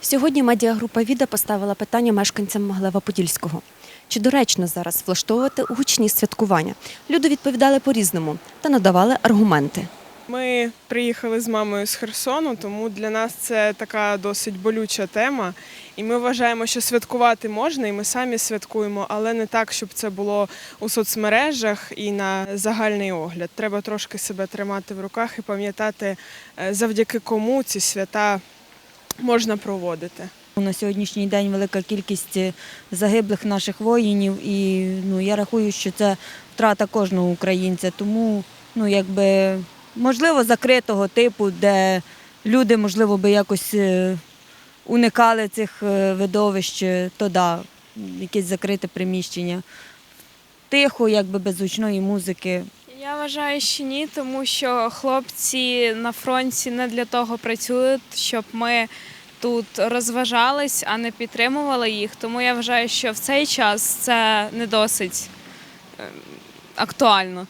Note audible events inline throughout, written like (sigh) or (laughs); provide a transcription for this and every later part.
Сьогодні медіагрупа Віда поставила питання мешканцям Глава-Подільського. Чи доречно зараз влаштовувати гучні святкування? Люди відповідали по-різному та надавали аргументи. Ми приїхали з мамою з Херсону, тому для нас це така досить болюча тема. І ми вважаємо, що святкувати можна, і ми самі святкуємо, але не так, щоб це було у соцмережах і на загальний огляд. Треба трошки себе тримати в руках і пам'ятати, е, завдяки кому ці свята можна проводити. На сьогоднішній день велика кількість е, загиблих наших воїнів, і ну, я рахую, що це втрата кожного українця. Тому, ну, якби, можливо, закритого типу, де люди, можливо, би якось е, уникали цих е, видовищ, то да, якесь закрите приміщення. Тихо, якби без гучної музики. Я вважаю, що ні, тому що хлопці на фронті не для того працюють, щоб ми тут розважались, а не підтримували їх. Тому я вважаю, що в цей час це не досить е, актуально.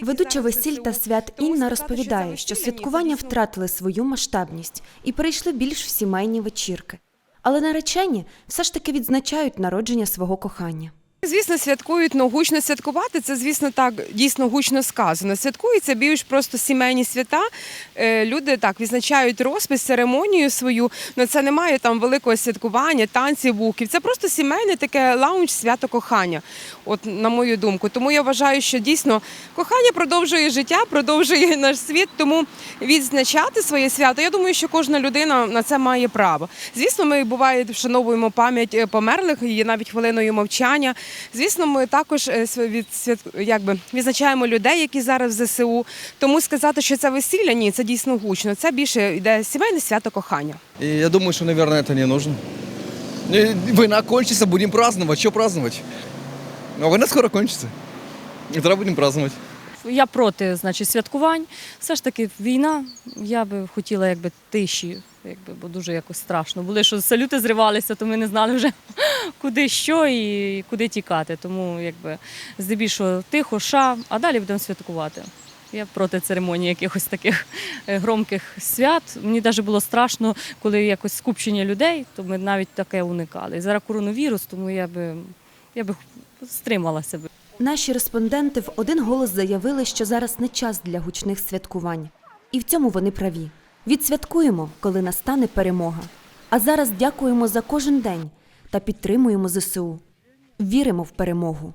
Ведуча весіль та свят Інна розповідає, що святкування втратили свою масштабність і перейшли більш в сімейні вечірки. Але наречені все ж таки відзначають народження свого кохання. Звісно, святкують, ну гучно святкувати. Це, звісно, так дійсно гучно сказано. Святкуються більш просто сімейні свята. Е, Люди так відзначають розпис, церемонію свою. але це немає там великого святкування, танців, буків. Це просто сімейне таке лаунж свято кохання. От на мою думку. Тому я вважаю, що дійсно кохання продовжує життя, продовжує наш світ. Тому відзначати своє свято. Я думаю, що кожна людина на це має право. Звісно, ми буває вшановуємо пам'ять е, померлих, є навіть хвилиною мовчання. Звісно, ми також е, якби відзначаємо людей, які зараз в ЗСУ. Тому сказати, що це весілля, ні, це дійсно гучно. Це більше йде сімейне свято кохання. І я думаю, що, мабуть, це не потрібно. Війна кончиться, будемо празднувати. Що праздновать? А война скоро кончиться. І треба будемо праздновать. Я проти значить, святкувань. Все ж таки війна. Я би хотіла якби тиші, якби, бо дуже якось страшно. Були, що салюти зривалися, то ми не знали вже (laughs) куди що і куди тікати. Тому якби здебільшого тихо, ша, а далі будемо святкувати. Я проти церемонії якихось таких е, громких свят. Мені навіть було страшно, коли якось скупчення людей, то ми навіть таке уникали. І зараз коронавірус, тому я би, я би стримала себе. Наші респонденти в один голос заявили, що зараз не час для гучних святкувань. І в цьому вони праві. Відсвяткуємо, коли настане перемога. А зараз дякуємо за кожен день та підтримуємо ЗСУ. Віримо в перемогу.